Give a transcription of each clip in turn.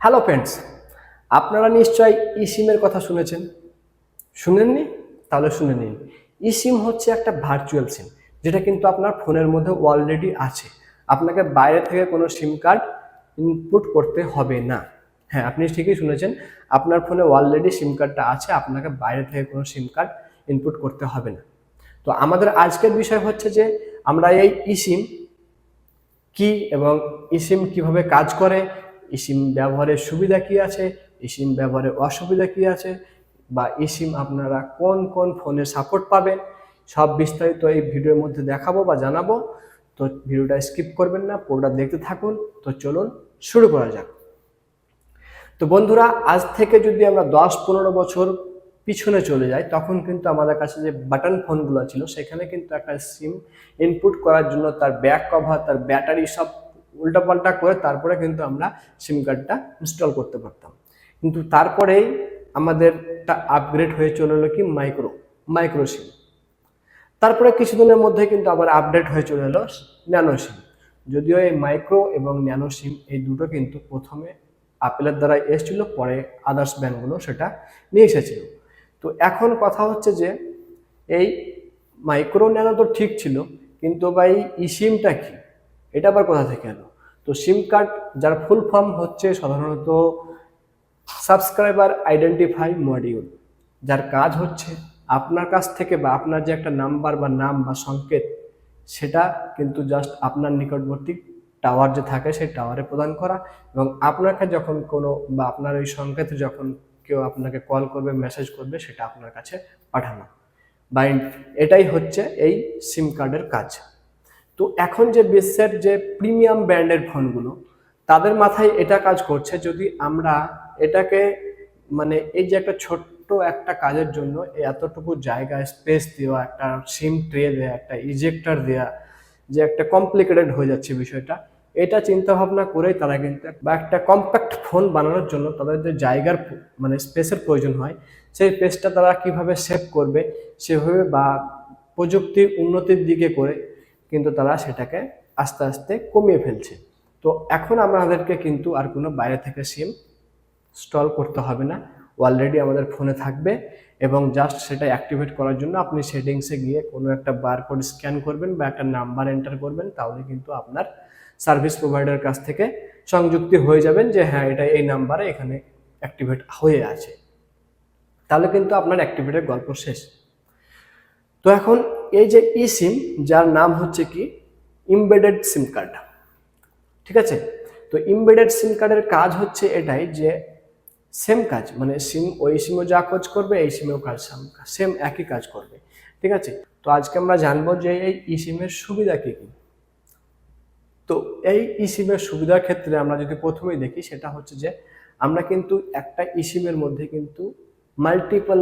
Hello friends আপনারা নিশ্চয়ই ই সিমের কথা শুনেছেন। শুনেননি? তাহলে শুনে নিন। ই সিম হচ্ছে একটা ভার্চুয়াল সিম যেটা কিন্তু আপনার ফোনের মধ্যে অলরেডি আছে। আপনাকে বাইরে থেকে কোনো সিম কার্ড ইনপুট করতে হবে না। হ্যাঁ আপনি ঠিকই শুনেছেন, আপনার ফোনে অলরেডি সিম কার্ডটা আছে, আপনাকে বাইরে থেকে কোনো সিম কার্ড ইনপুট করতে হবে না। তো আমাদের আজকের বিষয় হচ্ছে যে, আমরা এই ই সিম কি এবং ইসিম কীভাবে কাজ করে ইসিম ব্যবহারের সুবিধা কি আছে? ইসিম ব্যবহারের অসুবিধা কি আছে? বা ইসিম আপনারা কোন কোন ফোনে সাপোর্ট পাবেন? সব বিস্তারিত এই ভিডিওর মধ্যে দেখাবো বা জানাব। তো ভিডিওটা স্কিপ করবেন না, পুরোটা দেখতে থাকুন। তো চলুন শুরু করা যাক। তো বন্ধুরা, আজ থেকে যদি আমরা দশ পনেরো বছর পিছনে চলে যাই, তখন কিন্তু আমাদের কাছে যে বাটন ফোনগুলো ছিল, সেখানে কিন্তু একটা সিম ইনপুট করার জন্য তার ব্যাক কভার তার ব্যাটারি সব উল্টাপাল্টা করে তারপরে কিন্তু আমরা সিম কার্ডটা ইনস্টল করতে পারতাম। কিন্তু তারপরেই আমাদেরটা আপগ্রেড হয়ে চলে এলো কি মাইক্রো মাইক্রো সিম তারপরে কিছুদিনের মধ্যে কিন্তু আবার আপডেট হয়ে চলে এলো ন্যানো সিম যদিও এই মাইক্রো এবং ন্যানো সিম এই দুটো কিন্তু প্রথমে আপেলের দ্বারা এসেছিল, পরে আদার্স ব্যান্ডগুলো সেটা নিয়ে এসেছিল। তো এখন কথা হচ্ছে যে এই মাইক্রো ন্যানো তো ঠিক ছিল, কিন্তু ভাই ই সিমটা কি? এটা আবার কোথা থেকে এলো? তো সিম কার্ড যার ফুল ফর্ম হচ্ছে সাধারণত সাবস্ক্রাইবার আইডেন্টিফাই মডিউল যার কাজ হচ্ছে আপনার কাছ থেকে বা আপনার যে একটা নাম্বার বা নাম বা সংকেত, সেটা কিন্তু জাস্ট আপনার নিকটবর্তী টাওয়ার যে থাকে সেই টাওয়ারে প্রদান করা এবং আপনাকে যখন কোনো বা আপনার ওই সংকেত যখন কেউ আপনাকে কল করবে মেসেজ করবে, সেটা আপনার কাছে পাঠানো। বা এটাই হচ্ছে এই সিম কার্ডের কাজ। তো এখন যে বিশ্বের যে প্রিমিয়াম ব্র্যান্ডের ফোনগুলো, তাদের মাথায় এটা কাজ করছে যদি আমরা এটাকে মানে এই যে একটা ছোট্ট একটা কাজের জন্য এতটুকু জায়গা স্পেস দেওয়া, একটা সিম ট্রে দেওয়া একটা ইজেক্টর দেওয়া যে একটা কমপ্লিকেটেড হয়ে যাচ্ছে বিষয়টা, এটা চিন্তা ভাবনা করেই তারা কিন্তু বা একটা কম্প্যাক্ট ফোন বানানোর জন্য তাদের যে জায়গার মানে স্পেসের প্রয়োজন হয়, সেই স্পেসটা তারা কীভাবে সেভ করবে, সেভাবে বা প্রযুক্তির উন্নতির দিকে করে কিন্তু তারা সেটাকে আস্তে আস্তে কমিয়ে ফেলছে। তো এখন আমাদেরকে কিন্তু আর কোনো বাইরে থেকে সিম স্টল করতে হবে না। অলরেডি আমাদের ফোনে থাকবে এবং জাস্ট সেটা অ্যাক্টিভেট করার জন্য আপনি সেটিংসে গিয়ে কোনো একটা বারকোড স্ক্যান করবেন বা একটা নাম্বার এন্টার করবেন, তাহলে কিন্তু আপনার সার্ভিস প্রোভাইডার কাছ থেকে সংযুক্তি হয়ে যাবেন যে হ্যাঁ এটা এই নাম্বারে এখানে অ্যাক্টিভেট হয়ে আছে। তাহলে কিন্তু আপনার অ্যাক্টিভেটের গল্প শেষ। তো এখন এই যে ই সিম যার নাম হচ্ছে কি ইমবেডেড সিম কার্ড ঠিক আছে? তো ইমবেডেড সিম কার্ডের কাজ হচ্ছে এটাই যে সেম কাজ মানে সিম ওই সিমও যা কাজ করবে, এই সিমেও কাজ সেম একই কাজ করবে। ঠিক আছে? তো আজকে আমরা জানব যে এই ই সিমের সুবিধা কী কী? তো এই ই সিমের সুবিধার ক্ষেত্রে আমরা যদি প্রথমেই দেখি, সেটা হচ্ছে যে আমরা কিন্তু একটা ই সিমের মধ্যে কিন্তু মাল্টিপল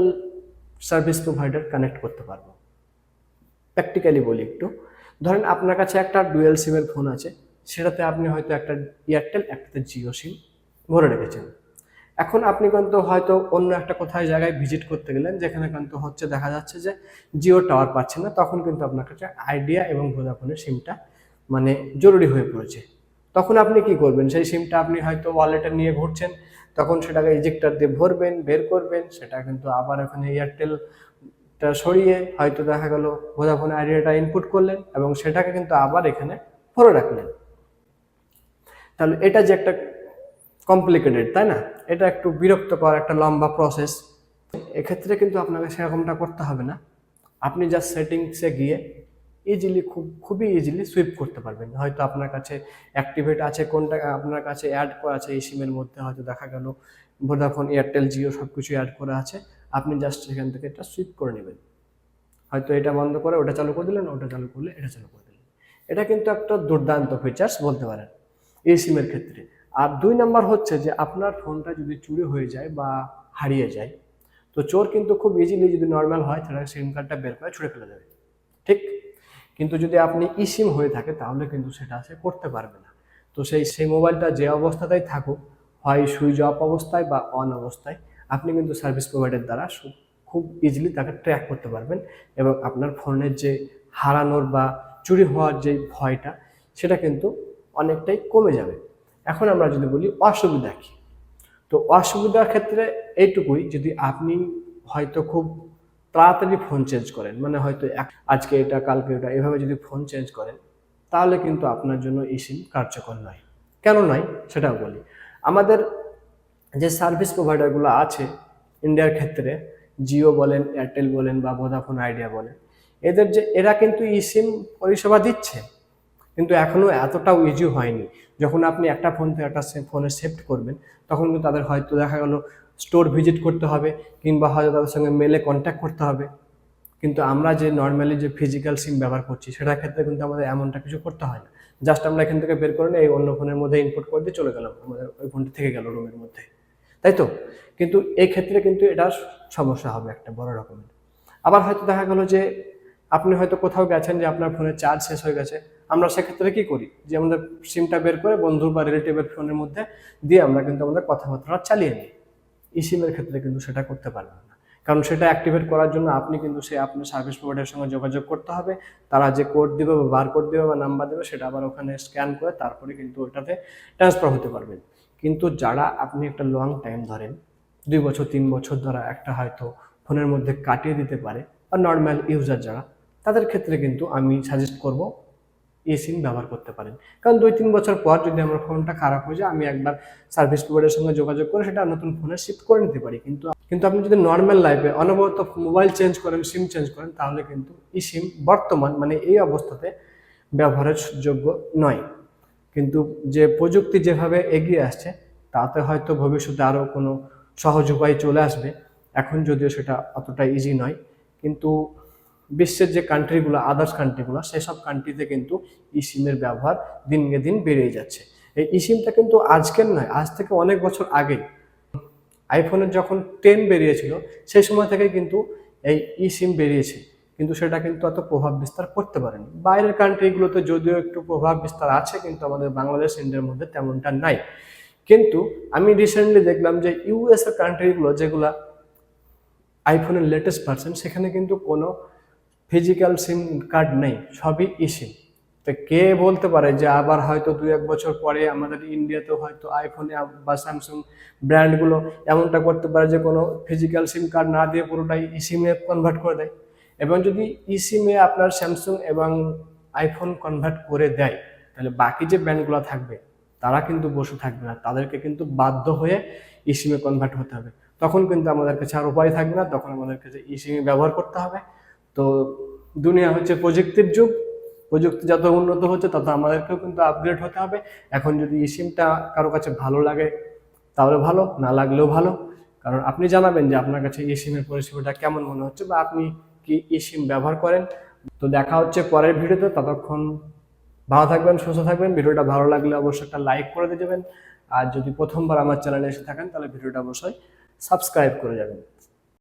সার্ভিস প্রোভাইডার কানেক্ট করতে পারব। প্র্যাকটিক্যালি বলি একটু। ধরেন আপনার কাছে একটা ডুয়েল সিমের ফোন আছে, সেটাতে আপনি হয়তো একটা এয়ারটেল একটাতে জিও সিম ভরে রেখেছেন। এখন আপনি কিন্তু হয়তো অন্য একটা কোথায় জায়গায় ভিজিট করতে গেলেন, যেখানে কিন্তু হচ্ছে দেখা যাচ্ছে যে জিও টাওয়ার পাচ্ছেন না, তখন কিন্তু আপনার কাছে আইডিয়া এবং ভোদাফোনের সিমটা মানে জরুরি হয়ে পড়েছে। তখন আপনি কি করবেন? সেই সিমটা আপনি হয়তো ওয়ালেটে নিয়ে ঘুরছেন তখন সেটাকে ইজেক্টার দিয়ে ভরবেন, বের করবেন, সেটা কিন্তু আবার ওখানে এয়ারটেলটা সরিয়ে হয়তো দেখা গেল ভোদাফোন আইডিয়াটা ইনপুট করলেন এবং সেটাকে কিন্তু আবার এখানে ভরে রাখলেন। তাহলে এটা যে একটা কমপ্লিকেটেড তাই না? এটা একটু বিরক্তকর, একটা লম্বা প্রসেস এক্ষেত্রে কিন্তু আপনাকে সেরকমটা করতে হবে না। আপনি জাস্ট সেটিংসে গিয়ে ইজিলি খুব, খুবই ইজিলি সুইপ করতে পারবেন। হয়তো আপনার কাছে অ্যাক্টিভেট আছে কোনটা, আপনার কাছে অ্যাড করা আছে এই সিমের মধ্যে। হয়তো দেখা গেল ভোডাফোন, এয়ারটেল, জিও সব কিছু অ্যাড করা আছে। আপনি জাস্ট সেখান থেকে এটা সুইপ করে নেবেন। হয়তো এটা বন্ধ করে ওটা চালু করে দিলেন, ওটা চালু করলে এটা চালু করে দিলেন। এটা কিন্তু একটা দুর্দান্ত ফিচার্স বলতে পারেন এই সিমের ক্ষেত্রে। আর দুই নাম্বার হচ্ছে যে আপনার ফোনটা যদি চুরি হয়ে যায় বা হারিয়ে যায়, তো চোর কিন্তু খুব ইজিলি যদি নর্মাল হয় তাহলে সিম কার্ডটা বের করে ছুঁড়ে ফেলে দেবে। ঠিক? কিন্তু যদি আপনি ই সিম হয়ে থাকে, তাহলে কিন্তু সেটা সে করতে পারবে না। তো সেই সেই মোবাইলটা যে অবস্থাতেই থাকুক, হয় সুইচ অফ অবস্থায় বা অন অবস্থায় আপনি কিন্তু সার্ভিস প্রোভাইডার দ্বারা খুব ইজিলি তাকে ট্র্যাক করতে পারবেন এবং আপনার ফোনের যে হারানোর বা চুরি হওয়ার যে ভয়টা, সেটা কিন্তু অনেকটাই কমে যাবে। এখন আমরা যদি বলি অসুবিধা কী? তো অসুবিধার ক্ষেত্রে এইটুকুই, যদি আপনি হয়তো খুব তাড়াতাড়ি ফোন চেঞ্জ করেন মানে হয়তো এক- আজকে এটা, কালকে এটা, এভাবে যদি ফোন চেঞ্জ করেন, তাহলে কিন্তু আপনার জন্য এই সিম কার্যকর নয়। কেন নয়? সেটাও বলি। আমাদের যে সার্ভিস প্রোভাইডারগুলো আছে ইন্ডিয়ার ক্ষেত্রে জিও বলেন এয়ারটেল বলেন বা ভোদাফোন আইডিয়া বলেন, এদের যে, এরা কিন্তু ই সিম পরিষেবা দিচ্ছে, কিন্তু এখনও এতটাও ইজি হয়নি। যখন আপনি একটা ফোন থেকে একটা ফোনে সেফট করবেন, তখন কিন্তু তাদের হয়তো দেখা গেল স্টোর ভিজিট করতে হবে, কিংবা হয়তো তাদের সঙ্গে মেলে কন্ট্যাক্ট করতে হবে। কিন্তু আমরা যে নর্মালি যে ফিজিক্যাল সিম ব্যবহার করছি, সেটার ক্ষেত্রে কিন্তু আমাদের এমনটা কিছু করতে হয় না। জাস্ট আমরা এখান থেকে বের করে নিয়ে এই অন্য ফোনের মধ্যে ইনপুট করে দিয়ে চলে গেলাম, আমাদের ওই ফোনটি থেকে গেল রুমের মধ্যে। তাই তো কিন্তু এই ক্ষেত্রে কিন্তু এটা সমস্যা হবে একটা বড় রকমের। আবার হয়তো দেখা গেল যে আপনি হয়তো কোথাও গেছেন যে আপনার ফোনে চার্জ শেষ হয়ে গেছে, আমরা সেক্ষেত্রে কি করি? যে আমাদের সিমটা বের করে বন্ধু বা রিলেটিভের ফোনের মধ্যে দিয়ে আমরা কিন্তু আমাদের কথাবার্তা চালিয়ে নিই। ই সিমের ক্ষেত্রে কিন্তু সেটা করতে পারবেন না। কারণ সেটা অ্যাক্টিভেট করার জন্য আপনি কিন্তু সে আপনার সার্ভিস প্রোভাইডারের সঙ্গে যোগাযোগ করতে হবে। তারা যে কোড দেবে বা বার কোড দেবে বা নাম্বার দেবে, সেটা আবার ওখানে স্ক্যান করে তারপরে কিন্তু ওটাতে ট্রান্সফার হতে পারবেন। কিন্তু যারা আপনি একটা লং টাইম ধরেন, দুই বছর, তিন বছর ধরা একটা হয়তো ফোনের মধ্যে কাটিয়ে দিতে পারে বা নর্মাল ইউজার যারা, তাদের ক্ষেত্রে কিন্তু আমি সাজেস্ট করব এই সিম ব্যবহার করতে পারেন। কারণ দুই, তিন বছর পর যদি আমার ফোনটা খারাপ হয়ে যায়, আমি একবার সার্ভিস প্রোভাইডারের সঙ্গে যোগাযোগ করে সেটা নতুন ফোনে শিফট করে নিতে পারি। কিন্তু কিন্তু আপনি যদি নর্মাল লাইফে অনবরত মোবাইল চেঞ্জ করেন সিম চেঞ্জ করেন, তাহলে কিন্তু ই সিম বর্তমান মানে এই অবস্থাতে ব্যবহারের যোগ্য নয়। কিন্তু যে প্রযুক্তি যেভাবে এগিয়ে আসছে, তাতে হয়তো ভবিষ্যতে আরও কোনো সহজ উপায় চলে আসবে। এখন যদিও সেটা অতটা ইজি নয়, কিন্তু বিশ্বের যে কান্ট্রিগুলো আদার্স কান্ট্রিগুলো সেসব কান্ট্রিতে কিন্তু ই সিমের ব্যবহার দিনকে দিন বেড়েই যাচ্ছে। এই ই সিমটা কিন্তু আজকের নয়, আজ থেকে অনেক বছর আগেই। আইফোনের যখন টেন বেরিয়েছিল, সেই সময় থেকে কিন্তু এই ই সিম বেরিয়েছে। কিন্তু সেটা কিন্তু অত প্রভাব বিস্তার করতে পারেনি। বাইরের কান্ট্রিগুলোতে যদিও একটু প্রভাব বিস্তার আছে, কিন্তু আমাদের বাংলাদেশ, ইন্ডিয়ার মধ্যে তেমনটা নাই। কিন্তু আমি রিসেন্টলি দেখলাম যে ইউএস এর কান্ট্রিগুলো যেগুলা আইফোনের লেটেস্ট ভার্সন সেখানে কিন্তু কোনো ফিজিক্যাল সিম কার্ড নেই, সবই ই সিম তো কে বলতে পারে যে আবার হয়তো দু এক বছর পরে আমাদের ইন্ডিয়াতেও হয়তো আইফোনে বা স্যামসুং ব্র্যান্ডগুলো এমনটা করতে পারে যে কোনো ফিজিক্যাল সিম কার্ড না দিয়ে পুরোটাই ই সিমে কনভার্ট করে দেয়? এবং যদি ই সিমে আপনার স্যামসাং এবং আইফোন কনভার্ট করে দেয়, তাহলে বাকি যে ব্র্যান্ডগুলো থাকবে, তারা কিন্তু বসে থাকবে না। তাদেরকে কিন্তু বাধ্য হয়ে ই সিমে কনভার্ট হতে হবে। তখন কিন্তু আমাদের কাছে আর উপায় থাকবে না। তখন আমাদের কাছে ই ব্যবহার করতে হবে। তো দুনিয়া হচ্ছে প্রযুক্তির যুগ। প্রযুক্তি যত উন্নত হচ্ছে, তত আমাদেরকেও কিন্তু আপগ্রেড হতে হবে। এখন যদি ই সিমটা কারও কাছে ভালো লাগে, তাহলে ভালো, না লাগলেও ভালো। কারণ আপনি জানাবেন যে আপনার কাছে ই সিমের পরিষেবাটা কেমন মনে হচ্ছে বা আপনি কি ই সিম ব্যবহার করেন। তো দেখা হচ্ছে পরের ভিডিওতে, ততক্ষণ ভালো থাকবেন, সুস্থ থাকবেন। ভিডিওটা ভালো লাগলে অবশ্যই একটা লাইক করে দিয়ে যাবেন। আর যদি প্রথমবার আমার চ্যানেলে এসে থাকেন, তাহলে ভিডিওটা অবশ্যই সাবস্ক্রাইব করে যাবেন।